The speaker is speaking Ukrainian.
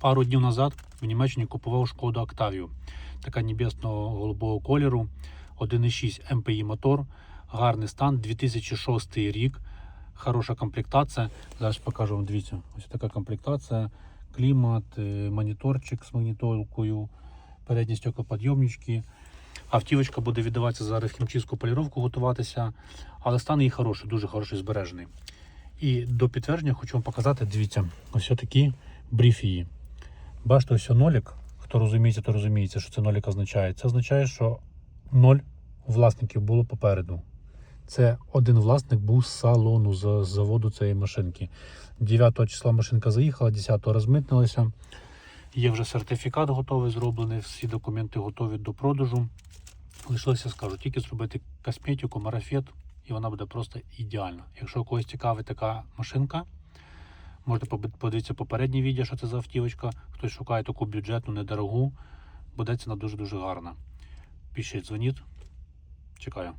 Пару днів назад в Німеччині купував шкоду Octavia. Така небесного голубого кольору, 1,6 MPI мотор, гарний стан, 2006 рік, хороша комплектація. Зараз покажу вам, дивіться, ось така комплектація, клімат, е, моніторчик з магнітолкою, передні стеклоподйомнички. Автівочка буде віддаватися зараз хімчистку поліровку готуватися, але стан її хороший, дуже хороший, збережений. І до підтвердження хочу вам показати, дивіться, ось такі бріфії. Бачите, ось нолік. Хто розуміється, то розуміється, що це нолік означає. Це означає, що ноль власників було попереду. Це один власник був з салону з заводу цієї машинки. 9 числа машинка заїхала, 10-го розмитнилася. Є вже сертифікат готовий зроблений, всі документи готові до продажу. Лишилося, скажу, тільки зробити косметику, марафет, і вона буде просто ідеальна. Якщо когось цікавить така машинка, можете подивитися попереднє відео, що це за автівочка. Хтось шукає таку бюджетну, недорогу, буде ціна дуже-дуже гарна. Пишіть, дзвоніть. Чекаю.